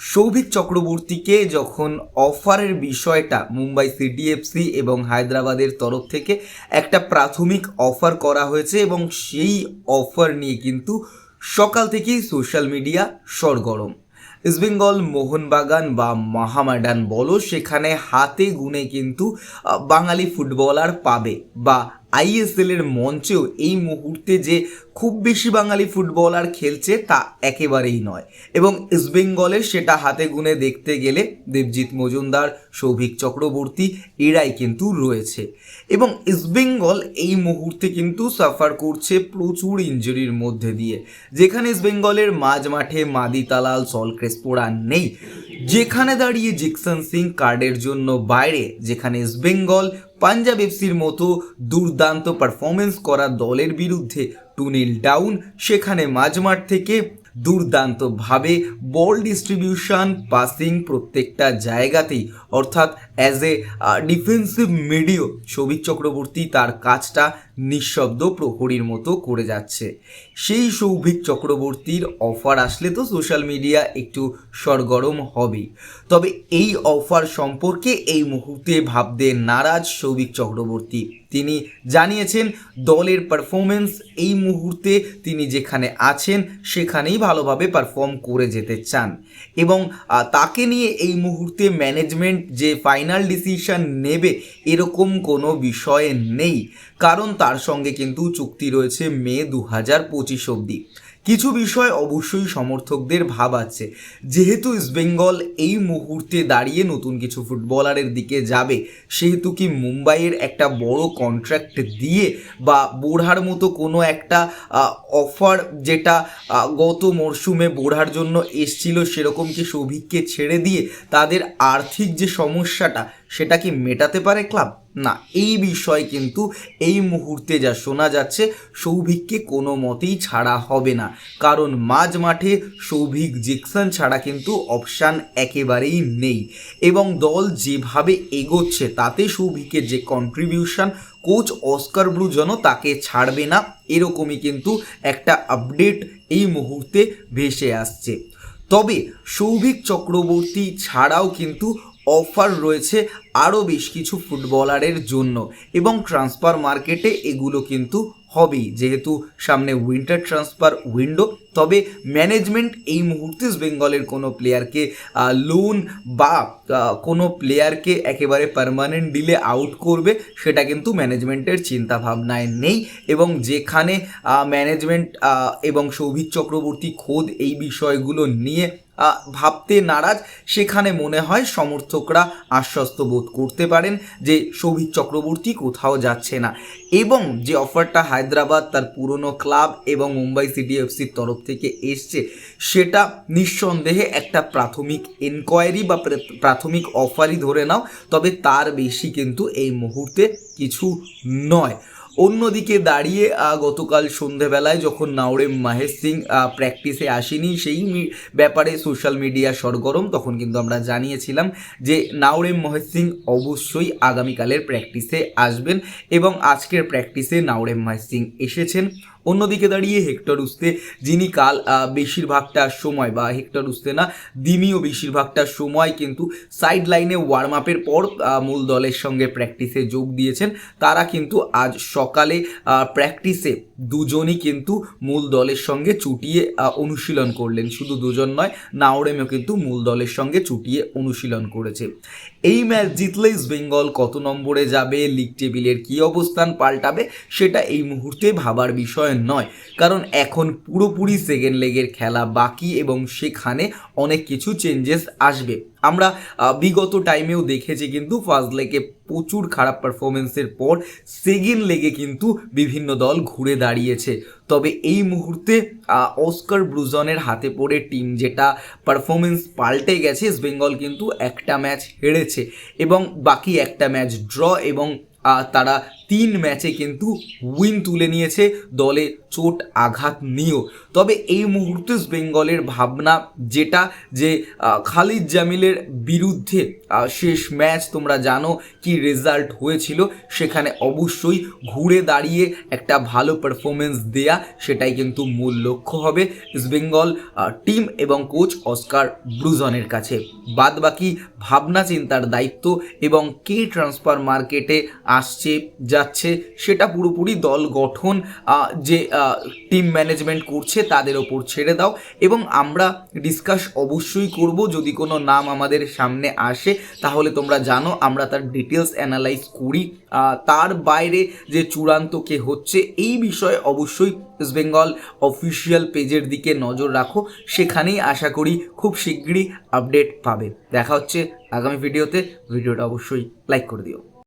সৌভিক চক্রবর্তীকে যখন অফারের বিষয়টা মুম্বাই সিটিএফসি এবং হায়দ্রাবাদের তরফ থেকে একটা প্রাথমিক অফার করা হয়েছে এবং সেই অফার নিয়ে কিন্তু সকাল থেকেই সোশ্যাল মিডিয়া সরগরম। ইস্টবেঙ্গল মোহনবাগান বা মাহামাডান বলো, সেখানে হাতে গুনে কিন্তু বাঙালি ফুটবলার পাবে বা আইএসএল এর মঞ্চেও এই মুহূর্তে যে খুব বেশি বাঙালি ফুটবলার খেলছে তা একেবারেই নয়। এবং ইস্টবেঙ্গলের সেটা হাতে গুনে দেখতে গেলে দেবজিৎ মজুমদার, সৌভিক চক্রবর্তী এরাই কিন্তু রয়েছে। এবং ইস্টবেঙ্গল এই মুহূর্তে কিন্তু সাফার করছে প্রচুর ইঞ্জুরির মধ্যে দিয়ে। যেখানে ইস্টবেঙ্গলের মাঝ মাঠে মাদি তালাল সল ক্রেসপোরা নেই। যেখানে দাঁড়িয়ে জিকসন সিং কার্ডের জন্য বাইরে, যেখানে ইস্টবেঙ্গল পাঞ্জাব এফসির মতো দুর্দান্ত পারফরমেন্স করা দলের বিরুদ্ধে টুনিল ডাউন সেখানে মাঝমাঠ থেকে দুর্দান্তভাবে বল ডিস্ট্রিবিউশন পাসিং প্রত্যেকটা জায়গাতেই। অর্থাৎ অ্যাজ এ ডিফেন্সিভ মিডিও সৌভিক চক্রবর্তী তার কাজটা নিঃশব্দ প্রহরীর মতো করে যাচ্ছে। সেই সৌভিক চক্রবর্তীর অফার আসলে তো সোশ্যাল মিডিয়া একটু সরগরম হবেই। তবে এই অফার সম্পর্কে এই মুহূর্তে ভাবতে নারাজ সৌভিক চক্রবর্তী। তিনি জানিয়েছেন, দলের পারফরমেন্স এই মুহূর্তে তিনি যেখানে আছেন, সেখানেই ভালোভাবে পারফর্ম করে যেতে চান। এবং তাকে নিয়ে এই মুহূর্তে ম্যানেজমেন্ট যে ফাইনাল ডিসিশন নেবে, এরকম কোনো বিষয় নেই। কারণ তার সঙ্গে কিন্তু চুক্তি রয়েছে মে দু হাজার পঁচিশ অবধি। কিছু বিষয় অবশ্যই সমর্থকদের ভাবাচ্ছে। যেহেতু ইস্টবেঙ্গল এই মুহূর্তে দাঁড়িয়ে নতুন কিছু ফুটবলারের দিকে যাবে, সেহেতু কি মুম্বাইয়ের একটা বড় কন্ট্রাক্ট দিয়ে বা বোড়ার মতো কোনো একটা অফার যেটা গত মরশুমে বোড়ার জন্য এসছিল সেরকম কি সৌভিককে ছেড়ে দিয়ে তাদের আর্থিক যে সমস্যাটা সেটা কি মেটাতে পারে ক্লাব? না, এই বিষয় কিন্তু এই মুহূর্তে যা শোনা যাচ্ছে, সৌভিককে কোনো মতেই ছাড়া হবে না। কারণ মাঝ মাঠে সৌভিক জিকসন ছাড়া কিন্তু অপশান একেবারেই নেই। এবং দল যেভাবে এগোচ্ছে, তাতে সৌভিকের যে কন্ট্রিবিউশন কোচ অস্কার ব্রুজনও তাকে ছাড়বে না। এরকমই কিন্তু একটা আপডেট এই মুহূর্তে ভেসে আসছে। তবে সৌভিক চক্রবর্তী ছাড়াও কিন্তু অফার রয়েছে আরও বেশ কিছু ফুটবলারের জন্য এবং ট্রান্সফার মার্কেটে এগুলো কিন্তু হবেই। যেহেতু সামনে উইন্টার ট্রান্সফার উইন্ডো তবে ম্যানেজমেন্ট এই মুহূর্তে বেঙ্গলের কোনো প্লেয়ারকে লোন বা কোনো প্লেয়ারকে একেবারে পারমানেন্ট ডিলে আউট করবে, সেটা কিন্তু ম্যানেজমেন্টের চিন্তাভাবনায় নেই এবং যেখানে ম্যানেজমেন্ট এবং সৌভিক চক্রবর্তী খোদ এই বিষয়গুলো নিয়ে ভাবতে নারাজ, সেখানে মনে হয় সমর্থকরা আশ্বস্ত বোধ করতে পারেন যে সৌভিক চক্রবর্তী কোথাও যাচ্ছে না। এবং যে অফারটা হায়দ্রাবাদ, তার পুরনো ক্লাব এবং মুম্বাই সিটি এফসির তরফ থেকে এসছে, সেটা নিঃসন্দেহে একটা প্রাথমিক এনকোয়ারি বা প্রাথমিক অফারই ধরে নাও, তবে তার বেশি কিন্তু এই মুহূর্তে কিছু নয়। অন্যদিকে দাঁড়িয়ে গতকাল সন্ধেবেলায় যখন নাওরে মাহেশ সিং প্র্যাকটিসে আসেনি সেই ব্যাপারে সোশ্যাল মিডিয়া সরগরম, তখন কিন্তু আমরা জানিয়েছিলাম যে নাওরে মহেশ সিং অবশ্যই আগামীকালের প্র্যাকটিসে আসবেন এবং আজকের প্র্যাকটিসে নাওরে মহেশ সিং এসেছেন। অন্যদিকে দাঁড়িয়ে হেক্টর উস্তে, যিনি কাল বেশিরভাগটা সময়, বা হেক্টর উস্তে না, দিমিও বেশিরভাগটা সময় কিন্তু সাইড লাইনে ওয়ার্ম আপের পর মূল দলের সঙ্গে প্র্যাকটিসে যোগ দিয়েছেন। তারা কিন্তু আজ সকালে প্র্যাকটিসে দুজনই কিন্তু মূল দলের সঙ্গে চুটিয়ে অনুশীলন করলেন। শুধু দুজন নয়, নাওরেমও কিন্তু মূল দলের সঙ্গে চুটিয়ে অনুশীলন করেছে। এই ম্যাচ জিতলে ইস্ট বেঙ্গল কত নম্বরে যাবে লিগ টেবিলের কী অবস্থান পাল্টাবে, সেটা এই মুহূর্তে ভাবার বিষয় নয়, কারণ এখন পুরোপুরি সেকেন্ড লেগের খেলা বাকি এবং সেখানে অনেক কিছু চেঞ্জেস আসবে। আমরা বিগত টাইমেও দেখেছি কিন্তু ফার্স্ট লেগে প্রচুর খারাপ পারফরমেন্সের পর সেকেন্ড লেগে কিন্তু বিভিন্ন দল ঘুরে দাঁড়িয়েছে। তবে এই মুহূর্তে অস্কার ব্রুজনের হাতে পড়ে টিম যেটা পারফরমেন্স পাল্টে গেছে বেঙ্গল কিন্তু একটা ম্যাচ হেরেছে এবং বাকি একটা ম্যাচ ড্র এবং তারা তিন ম্যাচে কিন্তু উইন তুলে নিয়েছে দলে চোট আঘাত নিয়েও। তবে এই মুহূর্তে বেঙ্গলের ভাবনা যেটা যে খালিদ জামিলের বিরুদ্ধে শেষ ম্যাচ তোমরা জানো কি রেজাল্ট হয়েছিল, সেখানে অবশ্যই ঘুরে দাঁড়িয়ে একটা ভালো পারফরমেন্স দেয়া সেটাই কিন্তু মূল লক্ষ্য হবে ইস্টবেঙ্গল টিম এবং কোচ অস্কার ব্রুজনের কাছে। বাদ বাকি ভাবনা চিন্তার দায়িত্ব এবং কে ট্রান্সফার মার্কেটে আসছে যাচ্ছে, সেটা পুরোপুরি দল গঠন যে টিম ম্যানেজমেন্ট করছে তাদের ওপর ছেড়ে দাও এবং আমরা ডিসকাস অবশ্যই করব। যদি কোনো নাম আমাদের সামনে আসে, তাহলে তোমরা জানো, আমরা তার ডিটেলস অ্যানালাইজ করি। তার বাইরে যে চূড়ান্ত কে হচ্ছে, এই বিষয়ে অবশ্যই ইস্ট বেঙ্গল অফিসিয়াল পেজের দিকে নজর রাখো। সেখানেই আশা করি খুব শীঘ্রই আপডেট পাবে। দেখা হচ্ছে আগামী ভিডিওতে ভিডিওটা অবশ্যই লাইক করে দিও।